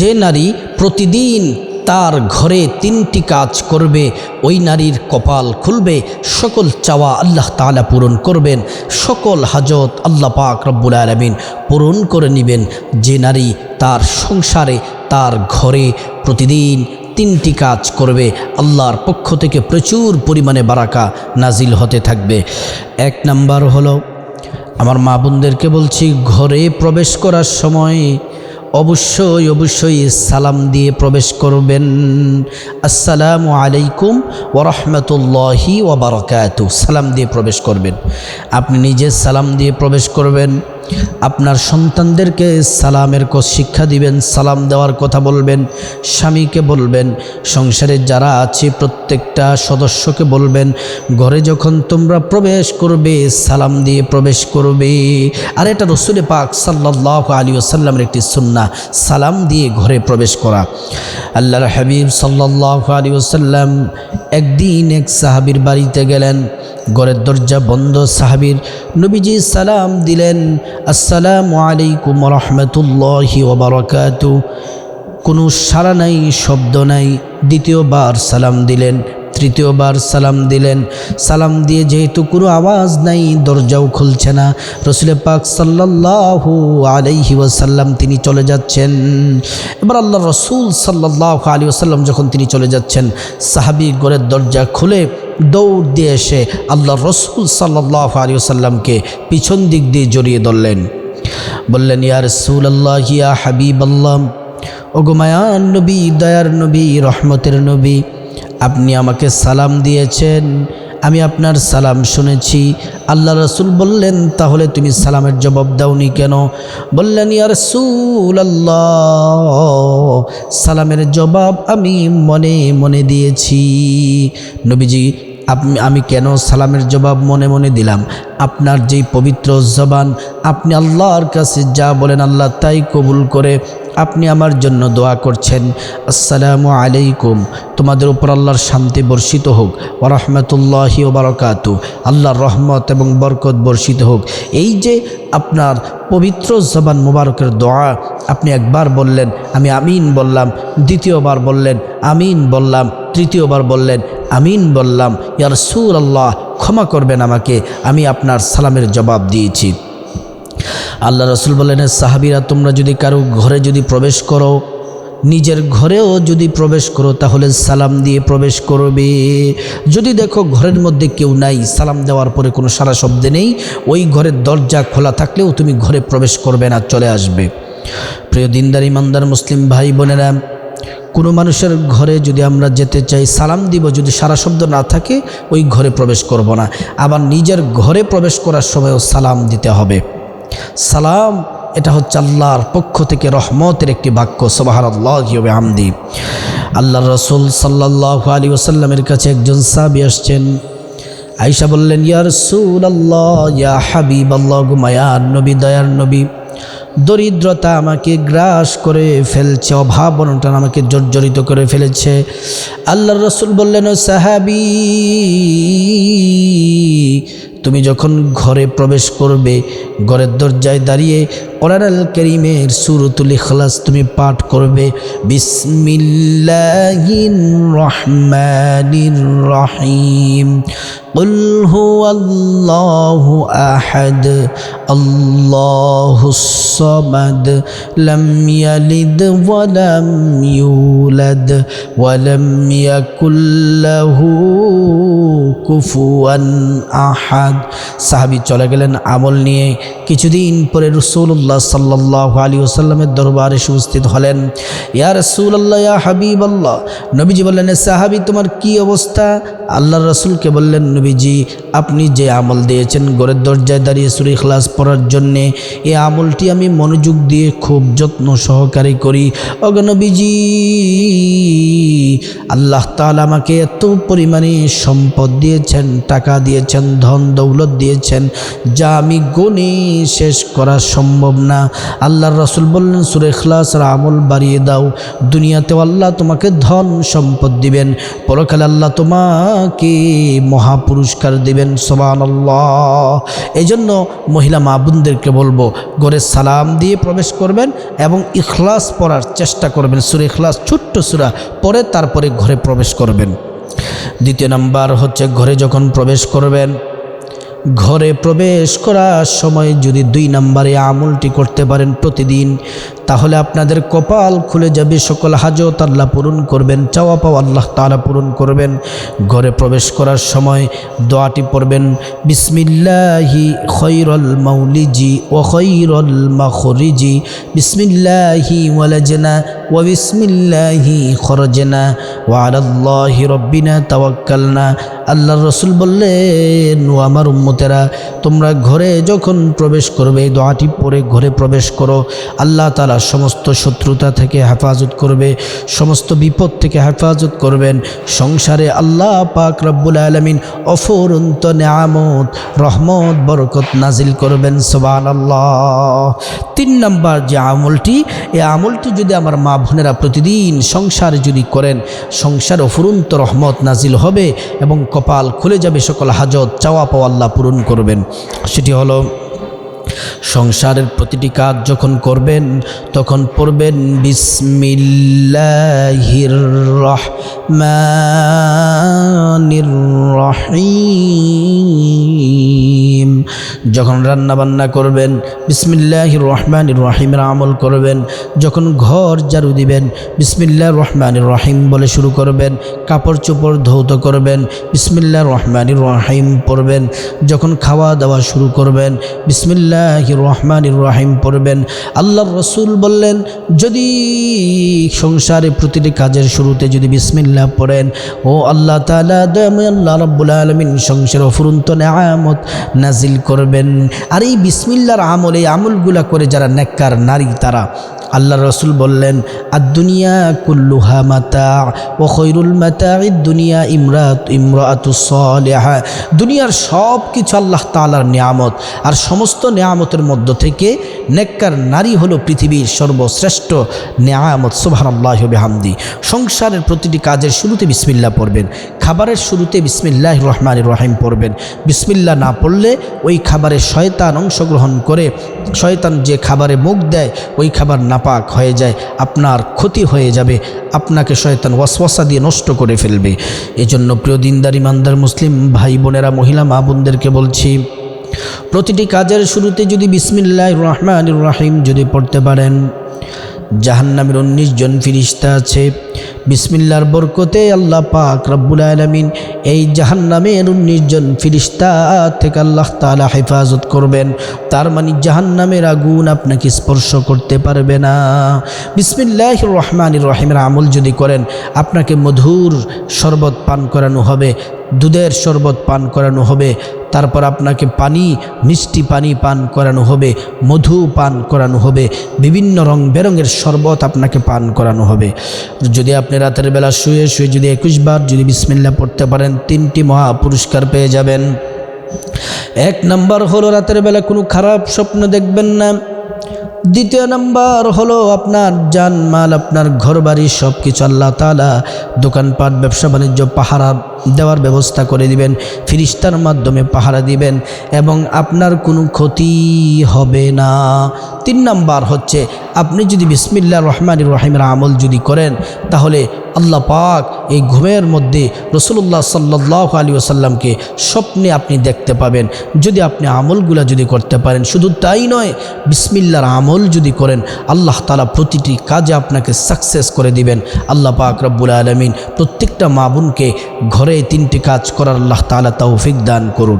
যে নারী প্রতিদিন তার ঘরে তিনটি কাজ করবে, ওই নারীর কপাল খুলবে, সকল চাওয়া আল্লাহ তালা পূরণ করবেন, সকল হাজত আল্লাহ পাক রব্বুল আলমিন পূরণ করে নেবেন। যে নারী তার সংসারে, তার ঘরে প্রতিদিন তিনটি কাজ করবে, আল্লাহর পক্ষ থেকে প্রচুর পরিমাণে বারাকা নাজিল হতে থাকবে। এক নাম্বার হলো, আমার মা বোনদেরকে বলছি, ঘরে প্রবেশ করার সময় অবশ্যই অবশ্যই সালাম দিয়ে প্রবেশ করবেন। আসসালামু আলাইকুম ওরহমতুল্লাহি ওবরাকাতু সালাম দিয়ে প্রবেশ করবেন। আপনি নিজে সালাম দিয়ে প্রবেশ করবেন। আপনার সন্তানদেরকে সালামের শিক্ষা দিবেন, সালাম দেওয়ার কথা বলবেন, স্বামীকে বলবেন, সংসারে যারা আছে প্রত্যেকটা সদস্যকে বলবেন, ঘরে যখন তোমরা প্রবেশ করবে, সালাম দিয়ে প্রবেশ করবে। আর এটা রসুলে পাক সাল্লাহ আলী আসাল্লামের একটি সুন্না সালাম দিয়ে ঘরে প্রবেশ করা। আল্লাহর হাবিব সাল্লাহ আলী আসাল্লাম একদিন এক সাহাবির বাড়িতে গেলেন, ঘরের দরজা বন্ধ, সাহাবির নবীজি সালাম দিলেন আসসালামু আলাইকুম রহমতুল্লাহি ওবরাকাতু। কোনো সারা নাই শব্দ নাই। দ্বিতীয়বার সালাম দিলেন। তৃতীয়বার সালাম দিলেন। সালাম দিয়ে যেহেতু কোনো আওয়াজ নাই, দরজাও খুলছে না। রসুল পাক সাল্লাল্লাহু আলাইহি ওয়াসাল্লাম তিনি চলে যাচ্ছেন। এবার আল্লাহ রসুল সাল্লাল্লাহু আলী ওসাল্লাম যখন তিনি চলে যাচ্ছেন, সাহাবি ঘরের দরজা খুলে দৌড় দিয়ে এসে আল্লাহ রসুল সাল্লাহ আলী ওসাল্লামকে পিছন দিক দিয়ে জড়িয়ে ধরলেন। বললেন, ইয়া রসুল আল্লাহ ইয়া হাবিব আল্লাহ ওগোমায়ান নবী, দয়ার নবী, রহমতের নবী আপনি আমাকে সালাম দিয়েছেন, আমি আপনার সালাম শুনেছি। আল্লাহ রসুল বললেন, তাহলে তুমি সালামের জবাব দাওনি কেন? বললেন, ইয়া রসুল আল্লাহ সালামের জবাব আমি মনে মনে দিয়েছি। নবীজি, আপনি, আমি কেন সালামের জবাব মনে মনে দিলাম? আপনার যেই পবিত্র জবান, আপনি আল্লাহর কাছে যা বলেন আল্লাহ তাই কবুল করে আপনি আমার জন্য দোয়া করছেন। আসসালামু আলাইকুম। তোমাদের উপর আল্লাহর শান্তি বর্ষিত হোক। ও ওরহমতুল্লাহি ওবরকাতু আল্লাহর রহমত এবং বরকত বর্ষিত হোক। এই যে আপনার পবিত্র জবান মুবারকের দোয়া আপনি একবার বললেন, আমি আমিন বললাম, দ্বিতীয়বার বললেন, আমিন বললাম, তৃতীয়বার বললেন, আমিন বললাম ইয়ার সুর আল্লাহ ক্ষমা করবেন আমাকে, আমি আপনার সালামের জবাব দিয়েছি। আল্লাহ রসুল বললেন সাহাবিরা, তোমরা যদি কারও ঘরে যদি প্রবেশ করো, নিজের ঘরেও যদি প্রবেশ করো, তাহলে সালাম দিয়ে প্রবেশ করবে। যদি দেখো ঘরের মধ্যে কেউ নাই, সালাম দেওয়ার পরে কোনো সারা শব্দ নেই, ওই ঘরের দরজা খোলা থাকলেও তুমি ঘরে প্রবেশ করবে না, চলে আসবে। প্রিয় দিনদার, ইমানদার মুসলিম ভাই বোনেরা, কোনো মানুষের ঘরে যদি আমরা যেতে চাই, সালাম দিব, যদি সারা শব্দ না থাকে, ওই ঘরে প্রবেশ করব না। আবার নিজের ঘরে প্রবেশ করার সময়ও সালাম দিতে হবে। সালাম, এটা হচ্ছে আল্লাহর পক্ষ থেকে রহমতের একটি বাক্য সবাহার আমদি আল্লাহ রসুল সাল্লাহ আলী ওসাল্লামের কাছে একজন সাবি আসছেন। আইসা বললেন ইয়ার সুল আল্লাহ ইয়া হাবিব আল্লাহ গুমায়ার নবী, দয়ার নবী, দরিদ্রতা আমাকে গ্রাস করে ফেলছে, অভাব অনটন আমাকে জর্জরিত করে ফেলেছে। আল্লাহ রসুল বললেন, ও সাহাবি তুমি যখন ঘরে প্রবেশ করবে ঘরের দরজায় দাঁড়িয়ে কোরআন আল করিমের সুরতুল ইখলাস তুমি পাঠ করবে বিসমিল্লাহির রহমানির রহিম قل هو الله أحد الله الصمد لم يلد ولم يولد ولم يكن له কুফুয়ান আহাদ সাহাবি চলে গেলেন আমল নিয়ে। কিছুদিন পরে রসুল্লাহ সাল্লাহ আলী ওসাল্লামের দরবারে উপস্থিত হলেন। ইয়া রসুল্লাহ ইয়া হাবিব আল্লাহ নবীজি বললেন সাহাবি, তোমার কি অবস্থা? আল্লাহ রসুলকে বললেন, নবীজি, আপনি যে আমল দিয়েছেন গোরের দরজায় দাঁড়িয়ে সুরি খ্লাস পড়ার জন্যে এই আমলটি আমি মনোযোগ দিয়ে খুব যত্ন সহকারে করি। অগনবীজি আল্লাহ তালা আমাকে এত পরিমাণে সম্পদ দিয়েছেন, টাকা দিয়েছেন, ধন দৌলত দিয়েছেন, যা আমি গুণে শেষ করা সম্ভব না। আল্লাহর রসুল বললেন, সুরে খ্লাসের আমল বাড়িয়ে দাও। দুনিয়াতেও আল্লাহ তোমাকে ধন সম্পদ দিবেন। পরকালে আল্লাহ তোমাকে মহা পুরস্কার দিবেন। সোবান এই জন্য মহিলা মা বোনদেরকে বলব, ঘরে সালাম দিয়ে প্রবেশ করবেন এবং ইখলাস পড়ার চেষ্টা করবেন। সুরে ইখলাস ছোট্ট সুরা, পরে তারপরে ঘরে প্রবেশ করবেন। দ্বিতীয় নাম্বার হচ্ছে, ঘরে যখন প্রবেশ করবেন ঘরে প্রবেশ করার সময় যদি দুই নম্বরে আমলটি করতে পারেন প্রতিদিন তাহলে আপনাদের কপাল খুলে যাবে, সকল হাজত আল্লাহ পূরণ করবেন, চাওয়া পাওয়া আল্লাহ তালা পূরণ করবেন। ঘরে প্রবেশ করার সময় দোয়াটি পড়বেন, বিসমিল্লাহি খৈরল মাউলিজি ও খৈরল মাখরিজি, বিসমিল্লাহি ওয়ালাজনা ও বিসমিল্লাহি খরজেনা ও আলাল্লাহি রব্বিনা তাওয়াক্কালনা। আল্লাহ রসুল বললেন, ও আমার উম্মতেরা, তোমরা ঘরে যখন প্রবেশ করবে এই দোয়াটি পরে ঘরে প্রবেশ করো। আল্লাহ তালা সমস্ত শত্রুতা থেকে হেফাজত করবে, সমস্ত বিপদ থেকে হেফাজত করবেন। সংসারে আল্লাহ পাক রব্বুল আলমিন অফরন্ত নেয়ামত, রহমত, বরকত নাজিল করবেন সোবান আল্লাহ তিন নম্বর যে আমলটি, এই আমলটি যদি আমার মা বোনেরা প্রতিদিন সংসারে যদি করেন, সংসার অফুরন্ত রহমত নাজিল হবে এবং কপাল খুলে যাবে, সকল হাজত চাওয়া পাওয়া আল্লাহ পূরণ করবেন। সেটি হলো সংসারের প্রতিটি কাজ যখন করবেন তখন পড়বেন বিসমিল্লাহির রহমানির রহিম। যখন রান্না বান্না করবেন, বিসমিল্লাহির রহমানির রহিমের আমল করবেন, যখন ঘর জারু দিবেন বিসমিল্লাহ রহমানির রহিম বলে শুরু করবেন, কাপড় চোপড় ধৌত করবেন বিসমিল্লাহ রহমানির রহিম পড়বেন, যখন খাওয়া দাওয়া শুরু করবেন বিসমিল্লাহ রহমানির রহিম পড়বেন। আল্লাহ রসুল বললেন, যদি সংসারে প্রতিটি কাজের শুরুতে যদি বিসমিল্লাহ পড়েন, ও আল্লাহ তালা আল্লাহ রব্বুল আলমিন, সংসার অফুরন্ত নেয়ামত নাজিল করবেন। আর এই বিসমিল্লার আমলে এই আমলগুলা করে যারা নেককার নারী তারা আল্লাহ রসুল বললেন আর দুনিয়া কুল্লুহা মাতা, ও খৈরুল মাতা দুনিয়া ইমরাত ইমরাতুসলেহা দুনিয়ার সব কিছু আল্লাহ তালার নিয়ামত। আর সমস্ত নিয়ামতের মধ্য থেকে নেককার নারী হলো পৃথিবীর সর্বশ্রেষ্ঠ নিয়ামত। সোভান আল্লাহ হামদি সংসারের প্রতিটি কাজের শুরুতে বিসমিল্লা পড়বেন, খাবারের শুরুতে বিসমিল্লাহ রহমান রহিম পড়বেন। বিসমিল্লা না পড়লে ওই খাবারে শয়তান অংশগ্রহণ করে, শয়তান যে খাবারে মুখ দেয়, ওই খাবার নাপাক হয়ে যায়, আপনার ক্ষতি হয়ে যাবে, আপনাকে শয়তান ওয়াসওয়াসা দিয়ে নষ্ট করে ফেলবে। এজন্য প্রিয় দিনদার, ইমানদার মুসলিম, ভাই বোনেরা, মহিলা, মা বোনদেরকে বলছি, প্রতিটি কাজের শুরুতে যদি বিসমিল্লাহ রহমান রাহিম যদি পড়তে পারেন জাহান্নামের উনিশ জন ফিরিস্তা আছে। বিসমিল্লার বরকতে আল্লাহ পাক রব্বুল আলমিন এই জাহান্নামের উনিশ জন ফিরিস্তা থেকে আল্লাহ তালা হেফাজত করবেন। তার মানে জাহান্নামের আগুন আপনাকে স্পর্শ করতে পারবে না। বিসমিল্লাহ রহমান রহিমের আমল যদি করেন, আপনাকে মধুর শরবত পান করানো হবে। দুধের শরবত পান করানো হবে, তারপর আপনাকে পানি, মিষ্টি পানি পান করানো হবে, মধু পান করানো হবে, বিভিন্ন রং বেরঙের শরবত আপনাকে পান করানো হবে। যদি আপনি রাতের বেলা শুয়ে শুয়ে যদি একুশ বার যদি বিসমিল্লা পড়তে পারেন, তিনটি মহা পুরস্কার পেয়ে যাবেন। এক নাম্বার হলো রাতের বেলা কোনো খারাপ স্বপ্ন দেখবেন না। দ্বিতীয় নাম্বার হলো আপনার যান মাল আপনার ঘর বাড়ি সব কিছু আল্লাহ তালা দোকানপাট ব্যবসা বাণিজ্য পাহারা দেওয়ার ব্যবস্থা করে দিবেন, ফিরিস্তার মাধ্যমে পাহারা দিবেন এবং আপনার কোনো ক্ষতি হবে না। তিন নাম্বার হচ্ছে, আপনি যদি বিসমিল্লা রহমান রহিমের আমল যদি করেন, তাহলে আল্লাহ পাক এই ঘুমের মধ্যে রসুল্লাহ সাল্লাহ আলী ওসাল্লামকে স্বপ্নে আপনি দেখতে পাবেন। যদি আপনি আমলগুলা যদি করতে পারেন, শুধু তাই নয়, বিসমিল্লার আমল যদি করেন, আল্লাহ তালা প্রতিটি কাজে আপনাকে সাকসেস করে দিবেন। আল্লাহ পাক রব্বুল আলমিন প্রত্যেকটা মা বোনকে ঘরে তিনটি কাজ করার আল্লাহ তালা তৌফিক দান করুন।